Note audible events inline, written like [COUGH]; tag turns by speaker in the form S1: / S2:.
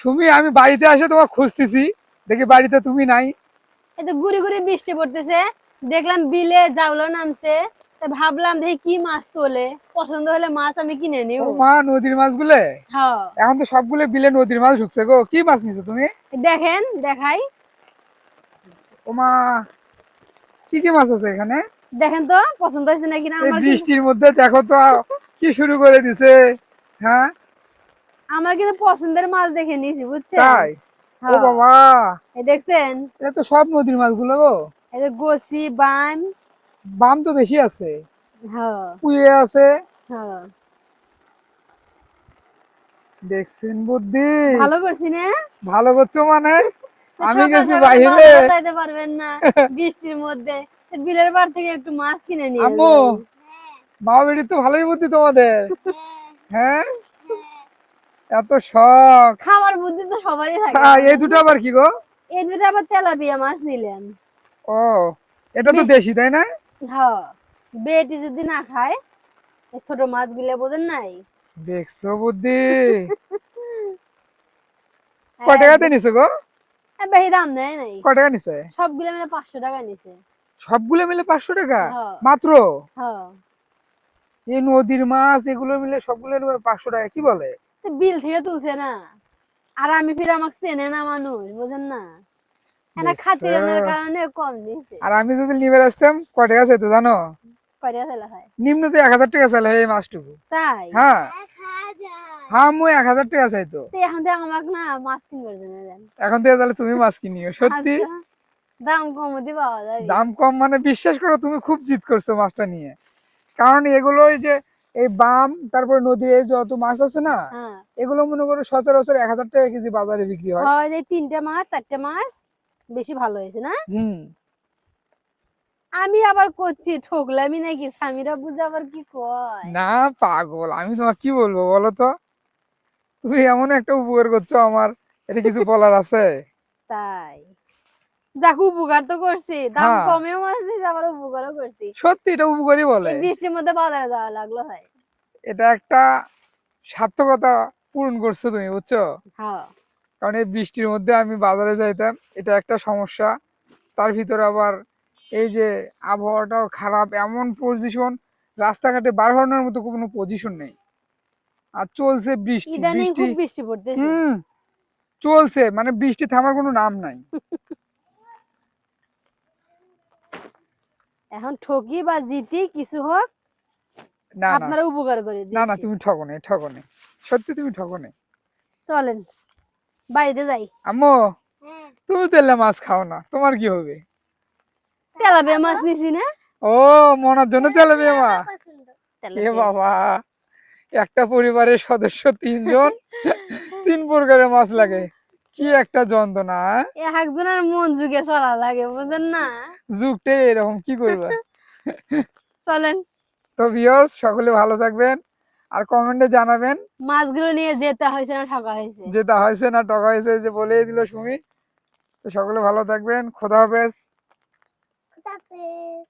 S1: সুমি আমি বাড়িতে আসে তোমার খুঁজতেছি। দেখি বাড়িতে তুমি নাই।
S2: এই তো ঘুরে ঘুরে বৃষ্টি পড়তেছে। দেখলাম বিলে জাউলা নামছে। তা ভাবলাম দেখি কি মাছ তোলে। পছন্দ হলে মাছ আমি কিনে নিব।
S1: মা নদীর মাছগুলো?
S2: হ্যাঁ।
S1: এখন তো সবগুলো বিলে নদীর মাছ ঢুকছে গো। কি মাছ নিছো তুমি?
S2: দেখেন দেখাই।
S1: ও মা কি কি মাছ আছে এখানে?
S2: দেখেন তো পছন্দ হয়েছে নাকি না? আমার
S1: বৃষ্টির মধ্যে দেখো তো কি শুরু করে দিছে। হ্যাঁ?
S2: আমার কিন্তু পছন্দের মাছ দেখে নিয়েছি বুঝছেন?
S1: তাই? ও
S2: হ্যাঁ।
S1: বাবা।
S2: এই দেখছেন?
S1: এটা তো সব নদীর মাছগুলো গো।
S2: এই যে গোসি বান।
S1: বাম তো বেশি আছে।
S2: হ্যাঁ।
S1: পুয়ে আছে।
S2: হ্যাঁ।
S1: দেখছেন বুদ্ধি?
S2: ভালো করছি না?
S1: ভালো করছ মানে? আমি গেছি বাইরে
S2: যাইতে পারবেন না বৃষ্টির মধ্যে। বিলের বার থেকে একটু মাছ কিনে নিয়ে
S1: আম্মু। মা বেটির তো ভালোই বুদ্ধি তোমাদের। হ্যাঁ? এত শখ।
S2: খাওয়ার বুদ্ধি তো সবারই থাকে।
S1: হ্যাঁ, এই দুটো আবার কি গো?
S2: এই দুটো আবার তেলাপিয়া মাছ নিলেন।
S1: ও এটা তো দেশি তাই না?
S2: হ্যাঁ বেটি যদি না খায় এই ছোট মাছগুলো বোঝেন নাই?
S1: দেখছ বুদ্ধি? [LAUGHS] টাকাতে নিছো গো?
S2: হ্যাঁ, বেশি দাম নেয় নাই।
S1: ক টাকা নিছে?
S2: সবগুলো মিলে পাঁচশো টাকা নিছে।
S1: সবগুলো মিলে পাঁচশো টাকা?
S2: হ্যাঁ।
S1: মাত্র?
S2: হ্যাঁ
S1: এই নদীর মাছ এগুলো মিলে সবগুলো পাঁচশো টাকা কি বলে?
S2: বিল থেকে তুলছে না। আর আমি ফির আমাকে চেনে না মানুষ বোঝেন না? এনা? খাতিরানোর কারণে কম নিছে
S1: আর আমি যদি নিবে আসতাম ক টাকা চাইতো জানো?
S2: ফেলা হয়?
S1: নিম্ন তো এক হাজার টাকা চাইলে এই মাছটুকু
S2: তাই?
S1: হ্যাঁ। হ্যাঁ মু এক হাজার টাকা চাইতো।
S2: এখন থেকে আমাকে না মাছ কিনবার জন্য দেন।
S1: এখন থেকে তাহলে তুমি মাছ কিনিও সত্যি?
S2: আচ্ছা, দাম কমতে পাওয়া যাবে
S1: দাম কম মানে বিশ্বাস করো তুমি খুব জিত করছ মাছটা নিয়ে। কারণ এগুলো এই যে এই বাম তারপরে নদীর এই যত মাছ আছে না
S2: হ্যাঁ।
S1: এগুলো মনে করো সচরাচর এক হাজার টাকা কেজি বাজারে বিক্রি হয়।
S2: যে তিনটা মাছ চারটা মাছ বেশি ভালো হয়েছে না?
S1: হুম।
S2: আমি আবার করছি ঠকলামি নাকি? স্বামীরা বুঝে আবার কি কয়?
S1: না পাগল। আমি তোমার কি বলব বলো তো? তুমি এমন একটা উপকার করছ আমার এটা কিছু বলার আছে?
S2: তাই। যাক উপকার তো করছি। দাম
S1: হ্যাঁ।
S2: কমেও মাছ দিয়েছি আবার উপকারও করছি।
S1: সত্যি এটা উপকারই বলে।
S2: বৃষ্টির মধ্যে বাজারে যাওয়া লাগল হয়।
S1: এটা একটা সার্থকতা পূরণ করছ তুমি বুঝছ?
S2: হ্যাঁ।
S1: কারণ এই বৃষ্টির মধ্যে আমি বাজারে যাইতাম এটা একটা সমস্যা। তার ভিতরে আবার এই যে আবহাওয়াটাও খারাপ এমন পজিশন রাস্তাঘাটে বার হওয়ার মতো কোনো পজিশন নেই। আর চলছে বৃষ্টি বৃষ্টি
S2: পড়তেছে।
S1: হুম চলছে মানে বৃষ্টি থামার কোনো নাম নাই। [LAUGHS]
S2: এখন ঠকি বা জিতি কিছু হোক
S1: না না।
S2: আপনারা উপকার করে
S1: না না তুমি ঠকো নাই ঠকো নাই সত্যি তুমি ঠকো নাই
S2: চলেন বাড়িতে যাই।
S1: আম্মু তুমি মাছ খাও না তোমার কি হবে?
S2: তেলাপিয়া মাছ নিছি না?
S1: ও মনার জন্য তেলে মা এ বাবা একটা পরিবারের সদস্য তিনজন তিন প্রকারের মাছ লাগে। কি একটা যন্ত্রণা?
S2: এক একজনের মন যুগে চলা লাগে বুঝেন না?
S1: যুগটাই এরকম কি করবে?
S2: চলেন।
S1: তো ভিউয়ার্স সকলে ভালো থাকবেন আর কমেন্টে জানাবেন।
S2: মাছগুলো নিয়ে যেতে হয়েছে না ঠকা হয়েছে?
S1: যেটা হয়েছে না টকা হয়েছে যে বলেই দিল সুমি। তো সকলে ভালো থাকবেন খোদা হাফেজ।
S3: খুদাহাফেজ